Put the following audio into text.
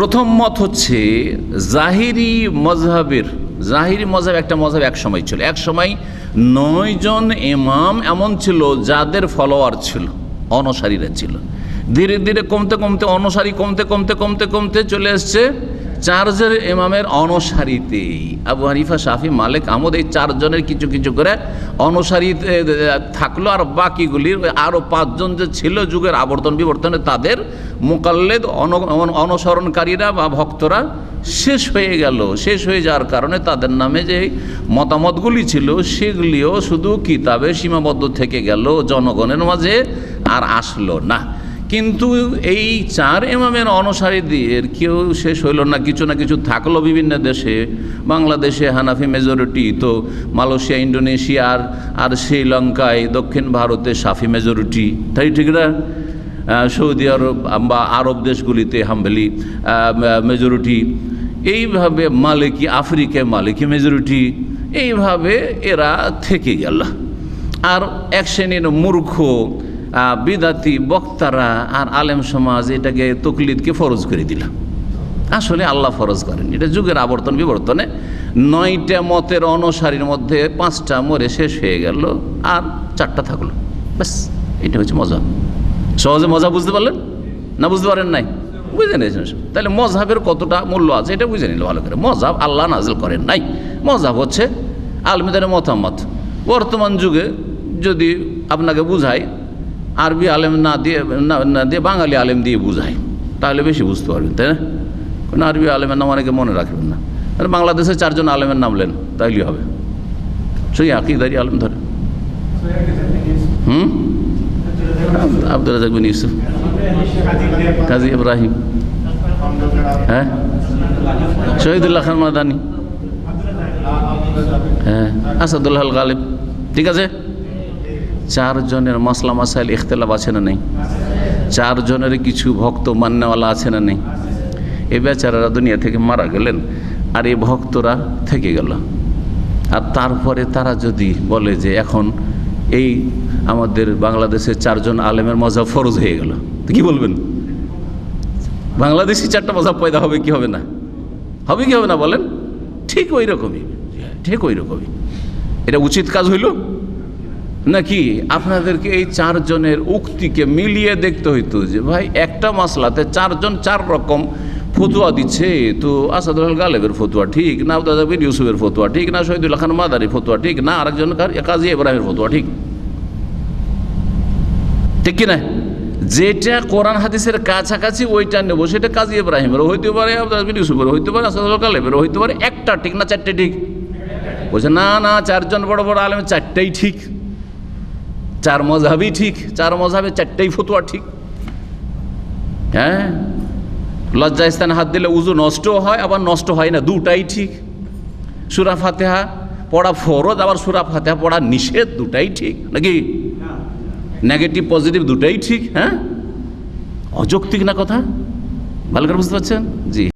প্রথম মত হচ্ছে জাহিরি মজহাবের, জাহিরি মজাব একটা মজাব এক সময় ছিল। এক সময় নয় জন ইমাম এমন ছিল যাদের ফলোয়ার ছিল, অনসারীরা ছিল। ধীরে ধীরে কমতে কমতে, অনসারী কমতে কমতে কমতে কমতে চলে এসছে চারজন ইমামের অনসারীতেই আবু হানিফা, শাফি, মালিক আহমদ এই চারজনের কিছু কিছু করে অনসারী থাকল। আর বাকিগুলির আরও পাঁচজন যে ছিল যুগের আবর্তন বিবর্তনে, তাদের মোকাল্লেদ, অন- অনুসরণকারীরা বা ভক্তরা শেষ হয়ে গেল। শেষ হয়ে যাওয়ার কারণে তাদের নামে যে মতামতগুলি ছিল, সেগুলিও শুধু কিতাবে সীমাবদ্ধ থেকে গেল। জনগণের মাঝে আর আসলো না। কিন্তু এই চার ইমামের অনুসারীদের কেউ শেষ হইল না। কিছু না কিছু থাকল বিভিন্ন দেশে। বাংলাদেশে হানাফি মেজরিটি তো মালয়েশিয়া ইন্ডোনেশিয়া আর আর শ্রীলঙ্কায়, দক্ষিণ ভারতে সাফি মেজরিটি তাই ঠিক না? সৌদি আরব বা আরব দেশগুলিতে হাম্বেলি মেজরিটি এইভাবে মালিকি আফ্রিকায় মালিকি মেজরিটি এইভাবে এরা থেকে গেল আর এক শ্রেণির মূর্খ বিদাতি বক্তারা আর আলেম সমাজ এটাকে তকলিদকে ফরজ করে দিল। আসলে আল্লাহ ফরজ করেন। এটা যুগের আবর্তন বিবর্তনে নয়টা মতের অনুসারীর মধ্যে পাঁচটা মরে শেষ হয়ে গেল আর চারটা থাকল। ব্যাস, এটা হচ্ছে মজা। সহজে মজা বুঝতে পারলেন? না বুঝতে পারেন নাই? বুঝে নিয়েছেন তাহলে মজাবের কতটা মূল্য আছে এটা বুঝে নিল ভালো করে। মজাব আল্লাহ নাজিল করেন নাই। মজাব হচ্ছে আলমিদের মতামত। বর্তমান যুগে যদি আপনাকে বুঝায় আরবি আলেম না দিয়ে না দিয়ে বাঙালি আলেম দিয়ে বুঝায়। তাহলে বেশি বুঝতে পারবেন, তাই না? কোনো আরবি আলেমের নাম অনেকে মনে রাখবেন না। বাংলাদেশে চারজন আলেমের নাম লেন, তাইলেই হবে। সেই আকিদারি আলেম ধরে। হুম? আব্দুল রাজাক বিন ইউসুফ। কাজী ইব্রাহিম। হ্যাঁ? শহীদুল্লাহ খান মাদানি। হ্যাঁ আসাদুল্লাহ গালিব ঠিক আছে? চারজনের মশলা মাসাইল ইখতলাফ আছে না নেই? চারজনের কিছু ভক্ত মান্যওয়ালা আছে না নেই? এই বেচারারা দুনিয়া থেকে মারা গেলেন, আর এই ভক্তরা থেকে গেল। আর তারপরে তারা যদি বলে যে এখন এই আমাদের বাংলাদেশের চারজন আলেমের মজা ফরজ হয়ে গেল, তো কি বলবেন? বাংলাদেশি চারটা মজা পয়দা হবে কি হবে না? হবে কি হবে না বলেন? ঠিক ওই রকমই, ঠিক ওই রকমই। এটা উচিত কাজ হইল? নাকি আপনাদেরকে এই চারজনের উক্তিকে মিলিয়ে দেখতে হইতো যে, ভাই, একটা মাসলাতে চারজন চার রকম ফতুয়া দিচ্ছে। তো আসাদুল গালেবের ফতুয়া ঠিক, না আবদাবির ইউসুফের ফতুয়া ঠিক, না শহীদুল্লাহ খান মাদারি ফতুয়া ঠিক, না আরেকজন কাজী ইব্রাহিমের ফতুয়া ঠিক। ঠিক কি না? যেটা কোরআন হাদিসের কাছাকাছি ওইটা নেব, সেটা কাজী ইব্রাহিমেরও হইতে পারে আবদাবির ইউসুফেরও হইতে পারে, আসাদুল গালেবেরও হইতে পারে, একটা ঠিক না চারটে ঠিক? বলছে, না না, চারজন বড় বড় আলেম, চারটেই ঠিক। চার মজাবই ঠিক, চার মজাবে চারটেই ফতুয়া ঠিক। হ্যাঁ? লজ্জাস্থানে হাত দিলে উজু নষ্ট হয়, আবার নষ্ট হয় না, দুটাই ঠিক। সুরা ফাতেহা পড়া ফরজ, আবার সুরা ফাতেহা পড়া নিষেধ, দুটাই ঠিক। নাকি? নেগেটিভ, পজিটিভ দুটাই ঠিক হ্যাঁ? অযৌক্তিক না কথা? ভালো করে বুঝতে পারছেন? জি।